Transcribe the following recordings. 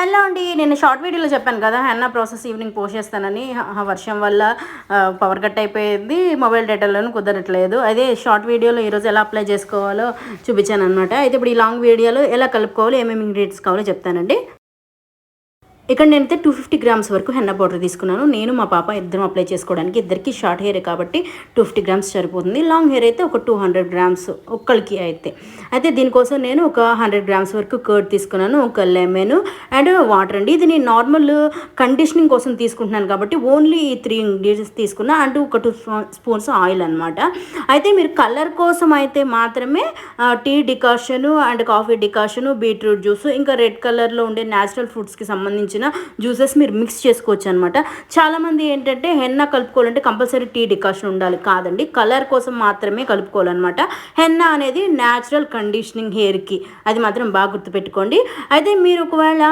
Hello అండి నేను short వీడియోలో చెప్పాను కదా హెన్నా ప్రాసెస్ ఈవినింగ్ పోస్ట్ చేస్తానని. ఆ వర్షం వల్ల పవర్ కట్ అయిపోయింది మొబైల్ డేటాలోనూ కుదరట్లేదు. అదే షార్ట్ వీడియోలో ఈరోజు ఎలా అప్లై చేసుకోవాలో చూపించాను అనమాట అయితే ఇప్పుడు ఈ లాంగ్ వీడియోలో ఎలా కలుపుకోవాలో ఏమేమి ఇంగ్రీడియంట్స్ కావాలో చెప్తానండి. ఇక్కడ నేనైతే టూ ఫిఫ్టీ గ్రామ్స్ వరకు హెన్న పౌడర్ తీసుకున్నాను. నేను మా పాప ఇద్దరం అప్లై చేసుకోవడానికి ఇద్దరికి షార్ట్ హెయిర్ కాబట్టి టూ ఫిఫ్టీ గ్రామ్స్ సరిపోతుంది. లాంగ్ హెయిర్ అయితే ఒక టూ హండ్రెడ్ గ్రామ్స్ ఒక్కరికి అయితే. అయితే దీనికోసం నేను ఒక హండ్రెడ్ గ్రామ్స్ వరకు కర్డ్ తీసుకున్నాను ఒక లెమన్ అండ్ వాటర్ అండి. ఇది నేను నార్మల్ కండిషనింగ్ కోసం తీసుకుంటున్నాను కాబట్టి ఓన్లీ ఈ త్రీ ఇంగ్రీడియంట్స్ తీసుకున్నా అండ్ ఒక టూ స్పూన్స్ ఆయిల్ అనమాట అయితే మీరు కలర్ కోసం అయితే మాత్రమే tea decoction and coffee decoction beetroot juice ఇంకా రెడ్ కలర్లో ఉండే న్యాచురల్ ఫ్రూట్స్కి సంబంధించిన జ్యూసెస్ మీరు మిక్స్ చేసుకోవచ్చు అనమాట చాలామంది ఏంటంటే హెన్న కలుపుకోవాలంటే కంపల్సరీ టీ డికాషన్ ఉండాలి కాదండి. కలర్ కోసం మాత్రమే కలుపుకోవాలన్నమాట. హెన్న అనేది న్యాచురల్ కండిషనింగ్ హెయిర్కి అది మాత్రం బాగా గుర్తుపెట్టుకోండి. అయితే మీరు ఒకవేళ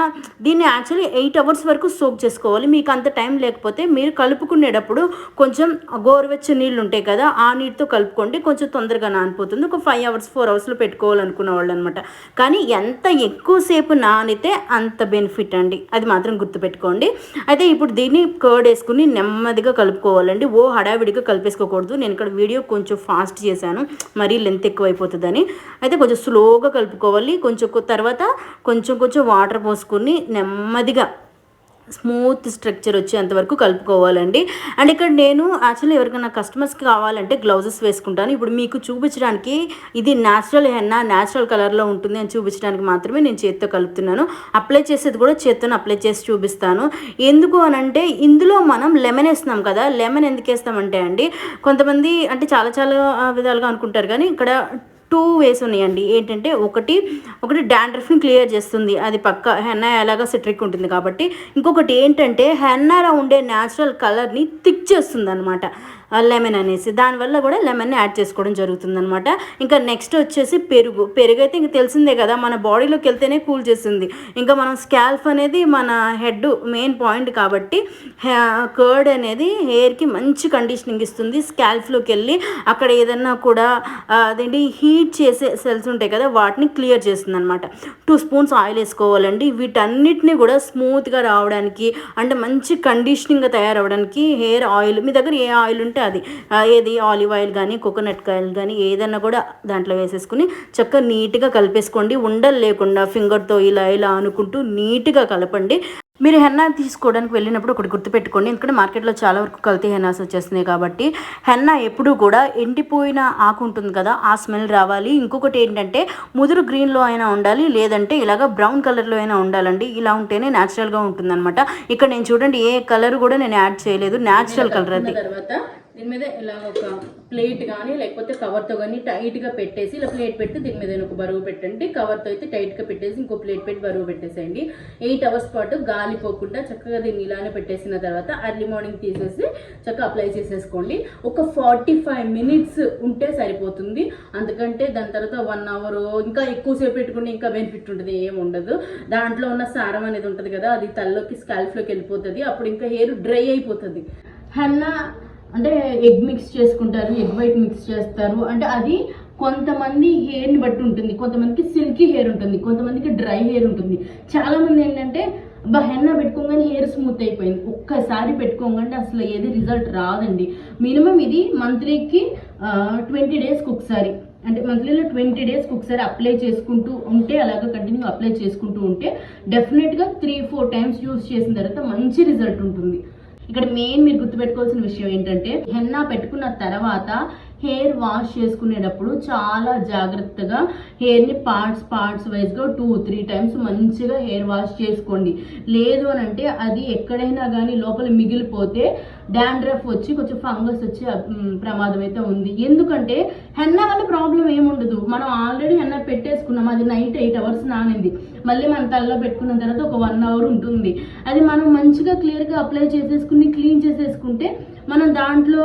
దీన్ని యాక్చువల్లీ ఎయిట్ అవర్స్ వరకు సోక్ చేసుకోవాలి. మీకు అంత టైం లేకపోతే మీరు కలుపుకునేటప్పుడు కొంచెం గోరువెచ్చ నీళ్ళు ఉంటాయి కదా ఆ నీటితో కలుపుకోండి. కొంచెం తొందరగా నానిపోతుంది. ఒక ఫైవ్ అవర్స్ ఫోర్ అవర్స్లో పెట్టుకోవాలనుకున్న వాళ్ళు అనమాట కానీ ఎంత ఎక్కువసేపు నానితే అంత బెనిఫిట్ అండి. అది మాత్రం గుర్తుపెట్టుకోండి. అయితే ఇప్పుడు దీన్ని కర్డ్ వేసుకుని నెమ్మదిగా కలుపుకోవాలండి. ఓ హడావిడిగా కలిపేసుకోకూడదు. నేను ఇక్కడ వీడియో కొంచెం ఫాస్ట్ చేశాను. మరీ లెంత్ ఎక్కువ అయిపోతుందని అయితే కొంచెం స్లోగా కలుపుకోవాలి. కొంచెం తర్వాత కొంచెం కొంచెం వాటర్ పోసుకుని నెమ్మదిగా స్మూత్ స్ట్రక్చర్ వచ్చేంత వరకు కలుపుకోవాలండి. అండ్ ఇక్కడ నేను యాక్చువల్లీ ఎవరికైనా కస్టమర్స్కి కావాలంటే గ్లౌజెస్ వేసుకుంటాను. ఇప్పుడు మీకు చూపించడానికి ఇది న్యాచురల్ హెన్నా న్యాచురల్ కలర్లో ఉంటుంది అని చూపించడానికి మాత్రమే నేను చేత్తో కలుపుతున్నాను. అప్లై చేసేది కూడా చేత్తో అప్లై చేసి చూపిస్తాను. ఎందుకు అని అంటే ఇందులో మనం లెమన్ వేస్తున్నాం కదా లెమన్ ఎందుకు వేస్తామంటే అండి కొంతమంది అంటే చాలా చాలా విధాలుగా అనుకుంటారు కానీ ఇక్కడ టూ వేస్ ఉన్నాయండి. ఏంటంటే ఒకటి ఒకటి డాండ్రఫ్ని క్లియర్ చేస్తుంది. అది పక్క హెన్నా ఎలాగా సిట్రిక్ ఉంటుంది కాబట్టి. ఇంకొకటి ఏంటంటే హెన్నాలో ఉండే న్యాచురల్ కలర్ని థిక్ చేస్తుంది అనమాట లెమన్ అనేసి. దానివల్ల కూడా లెమన్ని యాడ్ చేసుకోవడం జరుగుతుంది అనమాట ఇంకా నెక్స్ట్ వచ్చేసి పెరుగు. పెరుగు అయితే ఇంక తెలిసిందే కదా మన బాడీలోకి వెళ్తేనే కూల్ చేస్తుంది. ఇంకా మనం స్కాల్ఫ్ అనేది మన హెడ్ మెయిన్ పాయింట్ కాబట్టి కర్డ్ అనేది హెయిర్కి మంచి కండిషనింగ్ ఇస్తుంది. స్కాల్ఫ్లోకి వెళ్ళి అక్కడ ఏదన్నా కూడా అదేంటి హీట్ చేసే సెల్స్ ఉంటాయి కదా వాటిని క్లియర్ చేస్తుంది అనమాట టూ స్పూన్స్ ఆయిల్ వేసుకోవాలండి. వీటన్నిటిని కూడా స్మూత్గా రావడానికి అంటే మంచి కండిషనింగ్గా తయారవడానికి హెయిర్ ఆయిల్. మీ దగ్గర ఏ ఆయిల్ ఉంటే అది. ఏది? ఆలివ్ ఆయిల్ కానీ కోకోనట్ ఆయిల్ కానీ ఏదన్నా కూడా దాంట్లో వేసేసుకుని చక్కగా నీట్గా కలిపేసుకోండి. ఉండలు లేకుండా ఫింగర్తో ఇలా ఇలా అనుకుంటూ నీట్గా కలపండి. మీరు హెన్నా తీసుకోవడానికి వెళ్ళినప్పుడు ఒకటి గుర్తుపెట్టుకోండి. ఎందుకంటే మార్కెట్లో చాలా వరకు కల్తీ హెన్నాస్ వచ్చేస్తున్నాయి కాబట్టి హెన్నా ఎప్పుడూ కూడా ఎండిపోయిన ఆకు ఉంటుంది కదా ఆ స్మెల్ రావాలి. ఇంకొకటి ఏంటంటే ముదురు గ్రీన్లో అయినా ఉండాలి లేదంటే ఇలాగ బ్రౌన్ కలర్లో అయినా ఉండాలండి. ఇలా ఉంటేనే న్యాచురల్గా ఉంటుందన్నమాట. ఇక్కడ నేను చూడండి ఏ కలర్ కూడా నేను యాడ్ చేయలేదు. న్యాచురల్ కలర్ అది. తర్వాత దీని మీద ఇలా ఒక ప్లేట్ కానీ లేకపోతే కవర్తో కానీ టైట్గా పెట్టేసి ఇలా ప్లేట్ పెట్టి దీని మీద ఒక బరువు పెట్టండి. కవర్తో అయితే టైట్గా పెట్టేసి ఇంకో ప్లేట్ పెట్టి బరువు పెట్టేసేయండి. ఎయిట్ అవర్స్ పాటు గాలి పోకుండా చక్కగా దీన్ని ఇలానే పెట్టేసిన తర్వాత అర్లీ మార్నింగ్ తీసేసి చక్కగా అప్లై చేసేసుకోండి. ఒక ఫార్టీ ఫైవ్ మినిట్స్ ఉంటే సరిపోతుంది. అందుకంటే దాని తర్వాత వన్ అవర్ ఇంకా ఎక్కువసేపు పెట్టుకుంటే ఇంకా బెనిఫిట్ ఉంటుంది ఏముండదు ఉండదు. దాంట్లో ఉన్న సారం అనేది ఉంటుంది కదా అది తలలోకి స్కాల్ఫ్లోకి వెళ్ళిపోతుంది. అప్పుడు ఇంకా హెయిర్ డ్రై అయిపోతుంది. హన్నా అంటే ఎగ్ మిక్స్ చేసుకుంటారు ఎగ్ వైట్ మిక్స్ చేస్తారు. అంటే అది కొంతమంది హెయిర్ని బట్టి ఉంటుంది. కొంతమందికి సిల్కీ హెయిర్ ఉంటుంది. కొంతమందికి డ్రై హెయిర్ ఉంటుంది. చాలామంది ఏంటంటే బా హెన్నా పెట్టుకోగానే హెయిర్ స్మూత్ అయిపోయింది. ఒక్కసారి పెట్టుకోగానే అసలు ఏది రిజల్ట్ రాదండి. మినిమం ఇది మంత్లీకి ట్వంటీ డేస్కి ఒకసారి. అంటే మంత్లీలో ట్వంటీ డేస్కి ఒకసారి అప్లై చేసుకుంటూ ఉంటే అలాగ కంటిన్యూ అప్లై చేసుకుంటూ ఉంటే డెఫినెట్గా త్రీ ఫోర్ టైమ్స్ యూస్ చేసిన తర్వాత మంచి రిజల్ట్ ఉంటుంది. ఇక్కడ మెయిన్ మీరు గుర్తుపెట్టుకోవాల్సిన విషయం ఏంటంటే హెన్నా పెట్టుకున్న తర్వాత హెయిర్ వాష్ చేసుకునేటప్పుడు చాలా జాగ్రత్తగా హెయిర్ని పార్ట్స్ పార్ట్స్ వైజ్గా టూ త్రీ టైమ్స్ మంచిగా హెయిర్ వాష్ చేసుకోండి. లేదు అని అంటే అది ఎక్కడైనా కానీ లోపల మిగిలిపోతే డాండ్రఫ్ వచ్చి కొంచెం ఫంగస్ వచ్చే ప్రమాదం అయితే ఉంది. ఎందుకంటే హెన్నా వల్ల ప్రాబ్లం ఏముండదు. మనం ఆల్రెడీ హెన్నా పెట్టేసుకున్నాం. అది నైట్ ఎయిట్ అవర్స్ నానింది. మళ్ళీ మన తలలో పెట్టుకున్న తర్వాత ఒక వన్ అవర్ ఉంటుంది. అది మనం మంచిగా క్లియర్గా అప్లై చేసేసుకుని క్లీన్ చేసేసుకుంటే మనం దాంట్లో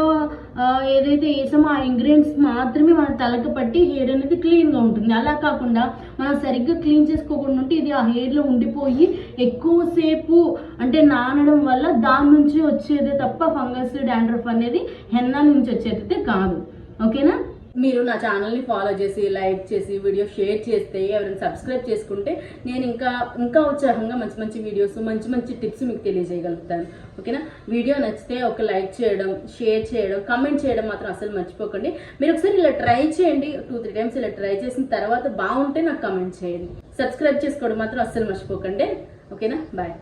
ఏదైతే వేసామో ఆ ఇంగ్రీడియంట్స్ మాత్రమే మన తలకు పట్టి హెయిర్ అనేది క్లీన్గా ఉంటుంది. అలా కాకుండా మనం సరిగ్గా క్లీన్ చేసుకోకుండా ఉంటే ఇది ఆ హెయిర్లో ఉండిపోయి ఎక్కువసేపు అంటే నానడం వల్ల దాని నుంచి వచ్చేదే తప్ప ఫంగస్ డాండ్రఫ్ అనేది హెన్నా నుంచి వచ్చేదైతే కాదు. ఓకేనా? మీరు నా ఛానల్ని ఫాలో చేసి లైక్ చేసి వీడియో షేర్ చేస్తే ఎవరైనా సబ్స్క్రైబ్ చేసుకుంటే నేను ఇంకా ఇంకా ఉత్సాహంగా మంచి మంచి వీడియోస్ మంచి మంచి టిప్స్ మీకు తెలియజేయగలుగుతాను. ఓకేనా వీడియో నచ్చితే ఒక లైక్ చేయడం షేర్ చేయడం కమెంట్ చేయడం మాత్రం అసలు మర్చిపోకండి. మీరు ఒకసారి ఇలా ట్రై చేయండి. టూ త్రీ టైమ్స్ ఇలా ట్రై చేసిన తర్వాత బాగుంటే నాకు కమెంట్ చేయండి. సబ్స్క్రైబ్ చేసుకోవడం మాత్రం అస్సలు మర్చిపోకండి. ఓకేనా బాయ్